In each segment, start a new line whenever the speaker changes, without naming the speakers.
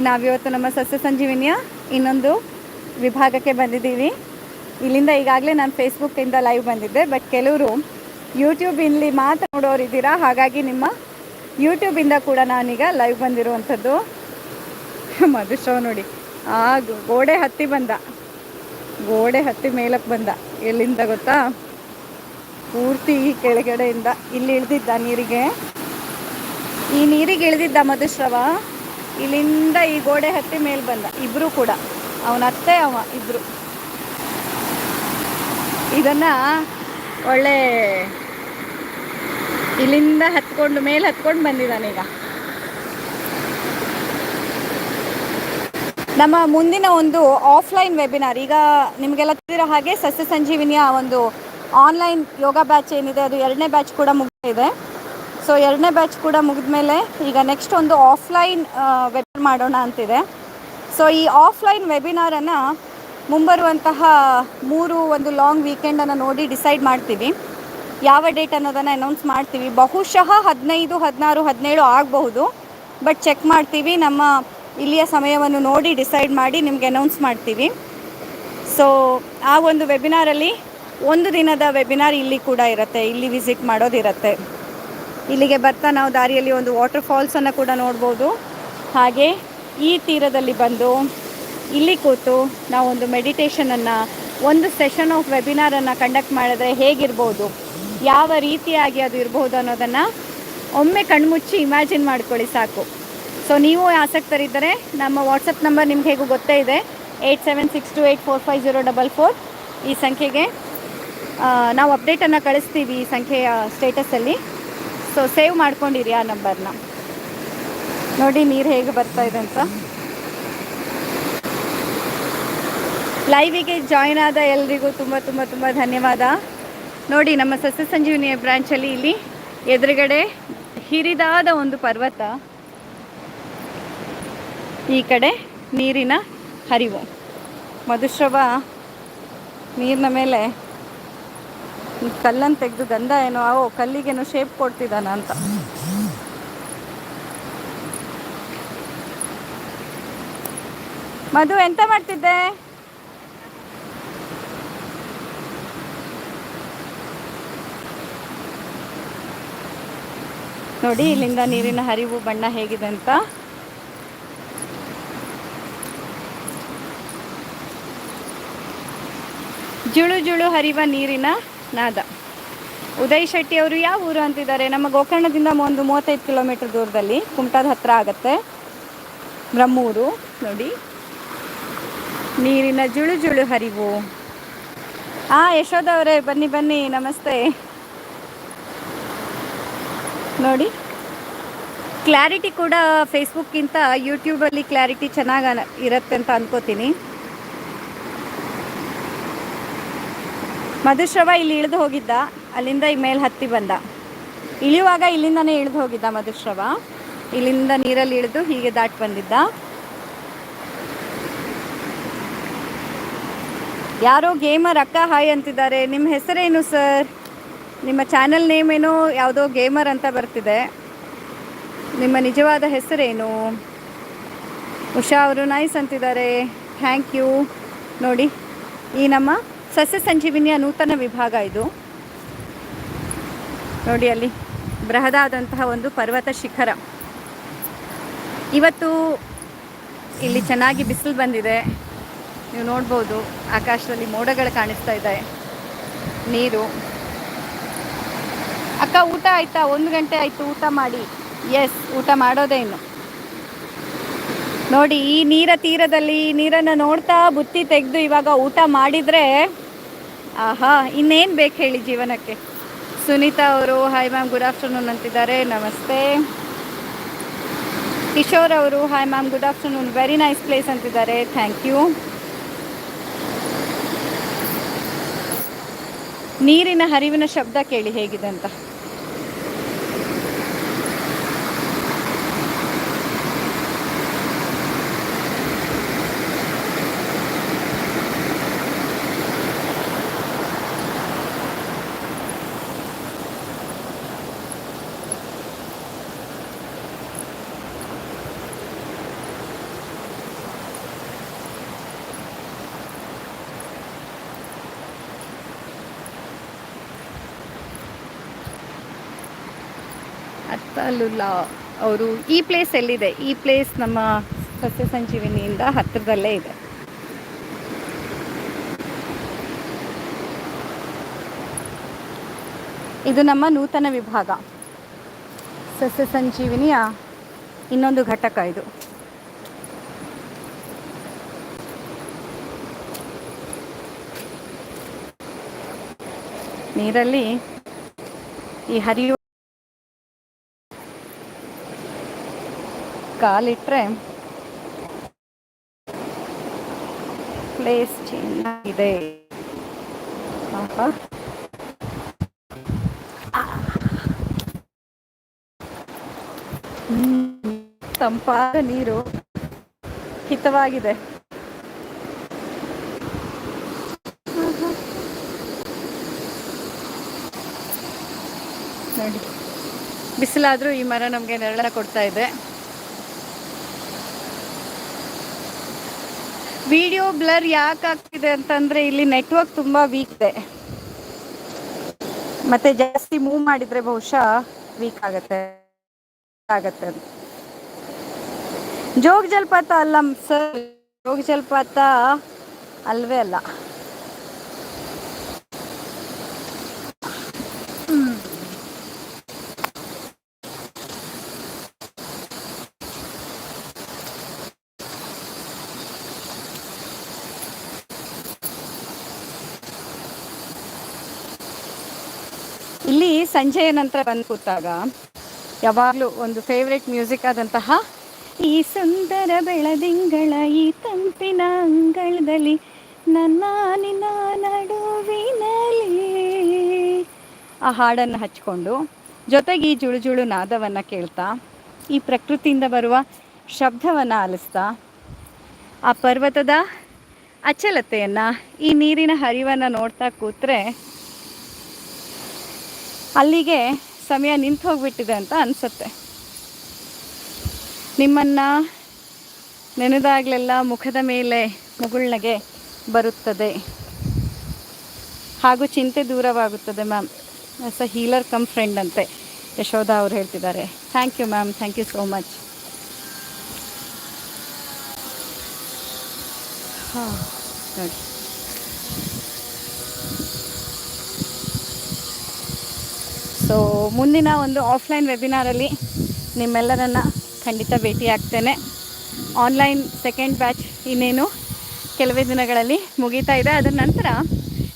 ನಾವಿವತ್ತು ನಮ್ಮ ಸಸ್ಯ ಸಂಜೀವಿನಿಯ ಇನ್ನೊಂದು ವಿಭಾಗಕ್ಕೆ ಬಂದಿದ್ದೀವಿ. ಇಲ್ಲಿಂದ ಈಗಾಗಲೇ ನಾನು ಫೇಸ್ಬುಕ್ಕಿಂದ ಲೈವ್ ಬಂದಿದ್ದೆ ಬಟ್ ಕೆಲವರು ಯೂಟ್ಯೂಬಿನಲ್ಲಿ ಮಾತ್ರ ನೋಡೋರಿದ್ದೀರಾ ಹಾಗಾಗಿ ನಿಮ್ಮ ಯೂಟ್ಯೂಬಿಂದ ಕೂಡ ನಾನೀಗ ಲೈವ್ ಬಂದಿರುವಂಥದ್ದು. ಮಧುಶ್ರವ ನೋಡಿ. ಆ, ಗೋಡೆ ಹತ್ತಿ ಬಂದ. ಗೋಡೆ ಹತ್ತಿ ಮೇಲಕ್ಕೆ ಬಂದ. ಎಲ್ಲಿಂದ ಗೊತ್ತಾ? ಪೂರ್ತಿ ಕೆಳಗಡೆಯಿಂದ ಇಲ್ಲಿ ಇಳಿದಿದ್ದ ನೀರಿಗೆ. ಈ ನೀರಿಗೆ ಇಳಿದಿದ್ದ ಮಧುಶ್ರವ. ಇಲ್ಲಿಂದ ಈ ಗೋಡೆ ಹತ್ತಿ ಮೇಲೆ ಬಂದ. ಇಬ್ರು ಕೂಡ. ಅವನ ಅತ್ತೆ, ಅವ ಇಬ್ರು. ಇದನ್ನ ಒಳ್ಳೆ ಇಲ್ಲಿಂದ ಹತ್ಕೊಂಡು ಮೇಲೆ ಹತ್ಕೊಂಡು ಬಂದಿದ್ದಾನೆ ಈಗ. ನಮ್ಮ ಮುಂದಿನ ಒಂದು ಆಫ್ಲೈನ್ ವೆಬಿನಾರ್ ಈಗ ನಿಮಗೆಲ್ಲ ತಿಳಿದಿರೋ ಹಾಗೆ ಸಸ್ಯ ಸಂಜೀವಿನಿಯ ಒಂದು ಆನ್ಲೈನ್ ಯೋಗ ಬ್ಯಾಚ್ ಏನಿದೆ, ಅದು ಎರಡನೇ ಬ್ಯಾಚ್ ಕೂಡ ಮುಗಿದಿದೆ. ಸೊ ಎರಡನೇ ಬ್ಯಾಚ್ ಕೂಡ ಮುಗಿದ ಮೇಲೆ ಈಗ ನೆಕ್ಸ್ಟ್ ಒಂದು ಆಫ್ಲೈನ್ ವೆಬಿನಾರ್ ಮಾಡೋಣ ಅಂತಿದೆ. ಸೊ ಈ ಆಫ್ಲೈನ್ ವೆಬಿನಾರನ್ನು ಮುಂಬರುವಂತಹ ಮೂರು ಒಂದು ಲಾಂಗ್ ವೀಕೆಂಡನ್ನು ನೋಡಿ ಡಿಸೈಡ್ ಮಾಡ್ತೀವಿ. ಯಾವ ಡೇಟ್ ಅನ್ನೋದನ್ನು ಅನೌನ್ಸ್ ಮಾಡ್ತೀವಿ. ಬಹುಶಃ ಹದಿನೈದು, ಹದಿನಾರು, ಹದಿನೇಳು ಆಗಬಹುದು. ಬಟ್ ಚೆಕ್ ಮಾಡ್ತೀವಿ. ನಮ್ಮ ಇಲ್ಲಿಯ ಸಮಯವನ್ನು ನೋಡಿ ಡಿಸೈಡ್ ಮಾಡಿ ನಿಮಗೆ ಅನೌನ್ಸ್ ಮಾಡ್ತೀವಿ. ಸೊ ಆ ಒಂದು ವೆಬಿನಾರಲ್ಲಿ ಒಂದು ದಿನದ ವೆಬಿನಾರ್ ಇಲ್ಲಿ ಕೂಡ ಇರುತ್ತೆ. ಇಲ್ಲಿ ವಿಸಿಟ್ ಮಾಡೋದಿರುತ್ತೆ. ಇಲ್ಲಿಗೆ ಬರ್ತಾ ನಾವು ದಾರಿಯಲ್ಲಿ ಒಂದು ವಾಟರ್ ಫಾಲ್ಸನ್ನು ಕೂಡ ನೋಡ್ಬೋದು. ಹಾಗೆ ಈ ತೀರದಲ್ಲಿ ಬಂದು ಇಲ್ಲಿ ಕೂತು ನಾವೊಂದು ಮೆಡಿಟೇಷನನ್ನು ಒಂದು ಸೆಷನ್ ಆಫ್ ವೆಬಿನಾರನ್ನು ಕಂಡಕ್ಟ್ ಮಾಡಿದ್ರೆ ಹೇಗಿರ್ಬೋದು? ಯಾವ ರೀತಿಯಾಗಿ ಅದು ಇರ್ಬೋದು ಅನ್ನೋದನ್ನು ಒಮ್ಮೆ ಕಣ್ಮುಚ್ಚಿ ಇಮ್ಯಾಜಿನ್ ಮಾಡ್ಕೊಳ್ಳಿ ಸಾಕು. ಸೊ ನೀವು ಆಸಕ್ತರಿದ್ದರೆ ನಮ್ಮ ವಾಟ್ಸಪ್ ನಂಬರ್ ನಿಮ್ಗೆ ಹೇಗೂ ಗೊತ್ತೇ ಇದೆ. Eight seven six two eight four five zero double four ಈ ಸಂಖ್ಯೆಗೆ ನಾವು ಅಪ್ಡೇಟನ್ನು ಕಳಿಸ್ತೀವಿ ಈ ಸಂಖ್ಯೆಯ ಸ್ಟೇಟಸಲ್ಲಿ ಸೊ ಸೇವ್ ಮಾಡ್ಕೊಂಡಿರಿ ಆ ನಂಬರ್ನ ನೋಡಿ ನೀರು ಹೇಗೆ ಬರ್ತಾ ಇದೆ ಅಂತ. ಲೈವಿಗೆ ಜಾಯ್ನ್ ಆದ ಎಲ್ರಿಗೂ ತುಂಬ ತುಂಬ ತುಂಬ ಧನ್ಯವಾದ. ನೋಡಿ ನಮ್ಮ ಸಸ್ಯ ಸಂಜೀವಿನಿಯ ಬ್ರಾಂಚಲ್ಲಿ ಇಲ್ಲಿ ಎದುರುಗಡೆ ಹಿರಿದಾದ ಒಂದು ಪರ್ವತ. ಈ ಕಡೆ ನೀರಿನ ಹರಿವು. ಮಧುಶ್ರವ ನೀರಿನ ಮೇಲೆ ಕಲ್ಲನ್ನು ತೆಗೆದು ಗಂಧ ಏನೋ, ಓ, ಕಲ್ಲಿಗೇನೋ ಶೇಪ್ ಕೊಡ್ತಿದ್ದಾನ ಅಂತ. ಮಧು, ಎಂತ ಮಾಡ್ತಿದ್ದೆ? ನೋಡಿ, ಇಲ್ಲಿಂದ ನೀರಿನ ಹರಿವು ಬಣ್ಣ ಹೇಗಿದೆ ಅಂತ. ಜುಳು ಜುಳು ಹರಿವ ನೀರಿನ ನಾದ. ಉದಯ್ ಶೆಟ್ಟಿ ಅವರು ಯಾವ ಊರು ಅಂತಿದ್ದಾರೆ? ನಮ್ಮ ಗೋಕರ್ಣದಿಂದ ಒಂದು ಮೂವತ್ತೈದು ಕಿಲೋಮೀಟರ್ ದೂರದಲ್ಲಿ ಕುಮಟಾದ ಹತ್ರ ಆಗತ್ತೆ. ಬ್ರಹ್ಮೂರು. ನೋಡಿ. ನೀರಿನ ಜುಳು ಜುಳು ಹರಿವು. ಆ, ಯಶೋಧ ಅವರೇ, ಬನ್ನಿ ಬನ್ನಿ, ನಮಸ್ತೆ. ನೋಡಿ. ಕ್ಲಾರಿಟಿ ಕೂಡ ಫೇಸ್ಬುಕ್ಗಿಂತ ಯೂಟ್ಯೂಬಲ್ಲಿ ಕ್ಲಾರಿಟಿ ಚೆನ್ನಾಗಿ ಇರುತ್ತೆ ಅಂತ ಅನ್ಕೋತೀನಿ. ಮಧುಶ್ರವ ಇಲ್ಲಿ ಇಳಿದು ಹೋಗಿದ್ದ, ಅಲ್ಲಿಂದ ಈ ಮೇಲೆ ಹತ್ತಿ ಬಂದ. ಇಳಿಯುವಾಗ ಇಲ್ಲಿಂದನೇ ಇಳಿದು ಹೋಗಿದ್ದ ಮಧುಶ್ರವ. ಇಲ್ಲಿಂದ ನೀರಲ್ಲಿ ಇಳಿದು ಹೀಗೆ ದಾಟಿ ಬಂದಿದ್ದ. ಯಾರೋ ಗೇಮರ್ ಅಕ್ಕ, ಹಾಯ್ ಅಂತಿದ್ದಾರೆ. ನಿಮ್ಮ ಹೆಸರೇನು, ಸರ್? ನಿಮ್ಮ ಚಾನೆಲ್ ನೇಮ್ ಏನೋ ಯಾವುದೋ ಗೇಮರ್ ಅಂತ ಬರ್ತಿದೆ. ನಿಮ್ಮ ನಿಜವಾದ ಹೆಸರೇನು? ಉಷಾ ಅವರು ನೈಸ್ ಅಂತಿದ್ದಾರೆ. Thank you. ನೋಡಿ, ಈ ನಮ್ಮ ಸಸ್ಯ ಸಂಜೀವಿನಿಯ ನೂತನ ವಿಭಾಗ ಇದು. ನೋಡಿ ಅಲ್ಲಿ ಬೃಹದಾದಂತಹ ಒಂದು ಪರ್ವತ ಶಿಖರ. ಇವತ್ತು ಇಲ್ಲಿ ಚೆನ್ನಾಗಿ ಬಿಸಿಲು ಬಂದಿದೆ. ನೀವು ನೋಡ್ಬೋದು, ಆಕಾಶದಲ್ಲಿ ಮೋಡಗಳು ಕಾಣಿಸ್ತಾ ಇದೆ. ನೀರು. ಅಕ್ಕ, ಊಟ ಆಯ್ತಾ? ಒಂದು ಗಂಟೆ ಆಯಿತು, ಊಟ ಮಾಡಿ. ಎಸ್ ಊಟ ಮಾಡೋದೇ ಇನ್ನು. ನೋಡಿ, ಈ ನೀರ ತೀರದಲ್ಲಿ ನೀರನ್ನು ನೋಡ್ತಾ ಬುತ್ತಿ ತೆಗೆದು ಇವಾಗ ಊಟ ಮಾಡಿದರೆ ಆಹಾ, ಇನ್ನೇನು ಬೇಕು ಹೇಳಿ ಜೀವನಕ್ಕೆ? ಸುನೀತಾ ಅವರು ಹಾಯ್ ಮ್ಯಾಮ್ ಗುಡ್ ಆಫ್ಟರ್ನೂನ್ ಅಂತಿದ್ದಾರೆ. ನಮಸ್ತೆ. ಕಿಶೋರ್ ಅವರು hi ma'am good afternoon very nice place ಅಂತಿದ್ದಾರೆ. ಥ್ಯಾಂಕ್ ಯು ನೀರಿನ ಹರಿವಿನ ಶಬ್ದ ಕೇಳಿ ಹೇಗಿದೆ ಅಂತ. ತಲುಲ್ಲಾ ಅವರು ಈ ಪ್ಲೇಸ್ ಎಲ್ಲಿದೆ? ಈ ಪ್ಲೇಸ್ ನಮ್ಮ ಸಸ್ಯ ಸಂಜೀವಿನಿಯಿಂದ ಹತ್ತಿರದಲ್ಲೇ ಇದೆ. ಇದು ನಮ್ಮ ನೂತನ ವಿಭಾಗ. ಸಸ್ಯ ಸಂಜೀವಿನಿಯ ಇನ್ನೊಂದು ಘಟಕ ಇದು. ನೀರಲ್ಲಿ ಈ ಹರಿಯುವ ಕಾಲಿಟ್ರೆ ಪ್ಲೇಸ್ ಚೆನ್ನಾಗಿದೆ. ತಂಪಾದ ನೀರು ಹಿತವಾಗಿದೆ. ನೋಡಿ. ಬಿಸಿಲಾದ್ರೂ ಈ ಮರ ನಮಗೆ ನೆರಳ ಕೊಡ್ತಾ ಇದೆ. ವಿಡಿಯೋ ಬ್ಲರ್ ಯಾಕೆ ಆಗ್ತಿದೆ ಅಂತಂದ್ರೆ ಇಲ್ಲಿ ನೆಟ್ವರ್ಕ್ ತುಂಬಾ ವೀಕ್ ಇದೆ ಮತ್ತೆ ಜಾಸ್ತಿ ಮೂವ್ ಮಾಡಿದ್ರೆ ಬಹುಶಃ ವೀಕ್ ಆಗತ್ತೆ. ಆಗತ್ತೆ ಅಂತ. ಜೋಗ ಜಲಪಾತ ಅಲ್ಲ ಸರ್ ಜೋಗ ಜಲಪಾತ ಅಲ್ವೇ ಅಲ್ಲ ಇಲ್ಲಿ ಸಂಜೆಯ ನಂತರ ಬಂದು ಕೂತಾಗ ಯಾವಾಗಲೂ ಒಂದು ಫೇವ್ರೆಟ್ ಮ್ಯೂಸಿಕ್ ಆದಂತಹ ಈ ಸುಂದರ ಬೆಳದಿಂಗಳ ಈ ತಂಪಿನ ಅಂಗಳದಲ್ಲಿ ನನ್ನ ನಿನ್ನ ನಡುವಿನಲ್ಲಿ. ಆ ಹಾಡನ್ನು ಹಚ್ಕೊಂಡು ಜೊತೆಗೆ ಈ ಜುಳು ನಾದವನ್ನು ಕೇಳ್ತಾ ಈ ಪ್ರಕೃತಿಯಿಂದ ಬರುವ ಶಬ್ದವನ್ನು ಆಲಿಸ್ತಾ ಆ ಪರ್ವತದ ಅಚಲತೆಯನ್ನು ಈ ನೀರಿನ ಹರಿವನ್ನು ನೋಡ್ತಾ ಕೂತ್ರೆ ಅಲ್ಲಿಗೆ ಸಮಯ ನಿಂತು ಹೋಗ್ಬಿಟ್ಟಿದೆ ಅಂತ ಅನಿಸುತ್ತೆ. ನಿಮ್ಮನ್ನು ನೆನೆದಾಗಲೆಲ್ಲ ಮುಖದ ಮೇಲೆ ಮುಗುಳ್ನಗೆ ಬರುತ್ತದೆ. ಹಾಗೂ ಚಿಂತೆ ದೂರವಾಗುತ್ತದೆ ma'am. Yes a healer cum friend ಅಂತೆ ಯಶೋಧ ಅವ್ರು ಹೇಳ್ತಿದ್ದಾರೆ. Thank you ma'am thank you so much ಹಾಂ ನೋಡಿ ಸೊ ಮುಂದಿನ ಒಂದು ಆಫ್ಲೈನ್ ವೆಬಿನಾರಲ್ಲಿ ನಿಮ್ಮೆಲ್ಲರನ್ನು ಖಂಡಿತ ಭೇಟಿ ಆಗ್ತೇನೆ. ಆನ್ಲೈನ್ ಸೆಕೆಂಡ್ ಬ್ಯಾಚ್ ಇನ್ನೇನು ಕೆಲವೇ ದಿನಗಳಲ್ಲಿ ಮುಗೀತಾ ಇದೆ. ಅದರ ನಂತರ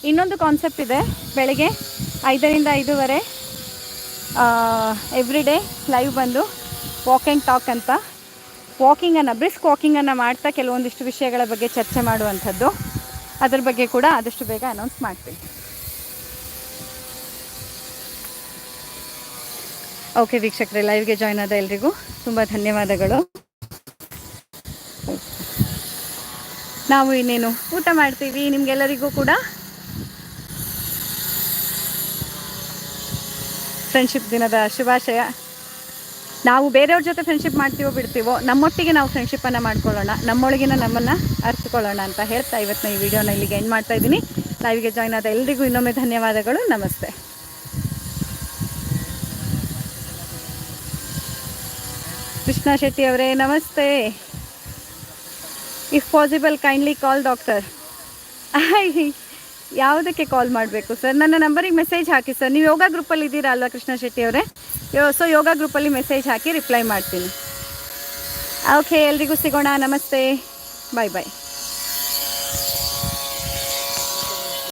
ಇನ್ನೊಂದು ಕಾನ್ಸೆಪ್ಟ್ ಇದೆ. ಬೆಳಗ್ಗೆ ಐದರಿಂದ ಐದೂವರೆ ಎವ್ರಿ ಡೇ ಲೈವ್ ಬಂದು ವಾಕ್ ಆ್ಯಂಡ್ ಟಾಕ್ ಅಂತ. ವಾಕಿಂಗನ್ನು ಬ್ರಿಸ್ಕ್ ವಾಕಿಂಗನ್ನು ಮಾಡ್ತಾ ಕೆಲವೊಂದಿಷ್ಟು ವಿಷಯಗಳ ಬಗ್ಗೆ ಚರ್ಚೆ ಮಾಡುವಂಥದ್ದು. ಅದರ ಬಗ್ಗೆ ಕೂಡ ಆದಷ್ಟು ಬೇಗ ಅನೌನ್ಸ್ ಮಾಡ್ತೀನಿ. ಓಕೆ ವೀಕ್ಷಕರೇ ಲೈವ್ಗೆ ಜಾಯ್ನ್ ಆದ ಎಲ್ರಿಗೂ ತುಂಬ ಧನ್ಯವಾದಗಳು. ನಾವು ಇನ್ನೇನು ಊಟ ಮಾಡ್ತೀವಿ ನಿಮ್ಗೆಲ್ಲರಿಗೂ ಕೂಡ? ಫ್ರೆಂಡ್ಶಿಪ್ ದಿನದ ಶುಭಾಶಯ. ನಾವು ಬೇರೆಯವ್ರ ಜೊತೆ ಫ್ರೆಂಡ್ಶಿಪ್ ಮಾಡ್ತೀವೋ ಬಿಡ್ತೀವೋ, ನಮ್ಮೊಟ್ಟಿಗೆ ನಾವು ಫ್ರೆಂಡ್ಶಿಪ್ಪನ್ನು ಮಾಡ್ಕೊಳ್ಳೋಣ, ನಮ್ಮೊಳಗಿನ ನಮ್ಮನ್ನು ಅರ್ಥಕೊಳ್ಳೋಣ ಅಂತ ಹೇಳ್ತಾ ಇವತ್ತಿನ ಈ ವಿಡಿಯೋನ ಇಲ್ಲಿಗೆ ಎಂಡ್ ಮಾಡ್ತಾ ಇದ್ದೀನಿ. ಲೈವ್ಗೆ ಜಾಯ್ನ್ ಆದ ಎಲ್ರಿಗೂ ಇನ್ನೊಮ್ಮೆ ಧನ್ಯವಾದಗಳು, ನಮಸ್ತೆ. ಕೃಷ್ಣ ಶೆಟ್ಟಿ ಅವರೇ, ನಮಸ್ತೆ. If possible kindly call doctor ಯಾವುದಕ್ಕೆ ಕಾಲ್ ಮಾಡಬೇಕು ಸರ್ ನನ್ನ ನಂಬರಿಗೆ ಮೆಸೇಜ್ ಹಾಕಿ ಸರ್ ನೀವು ಯೋಗ ಗ್ರೂಪಲ್ಲಿ ಇದ್ದೀರಾ ಅಲ್ವಾ, ಕೃಷ್ಣ ಶೆಟ್ಟಿ ಅವರೇ? ಯೋ ಸೊ ಯೋಗ ಗ್ರೂಪಲ್ಲಿ ಮೆಸೇಜ್ ಹಾಕಿ ರಿಪ್ಲೈ ಮಾಡ್ತೀನಿ. ಓಕೆ ಎಲ್ರಿಗೂ ಸಿಗೋಣ. ನಮಸ್ತೆ. ಬಾಯ್ ಬಾಯ್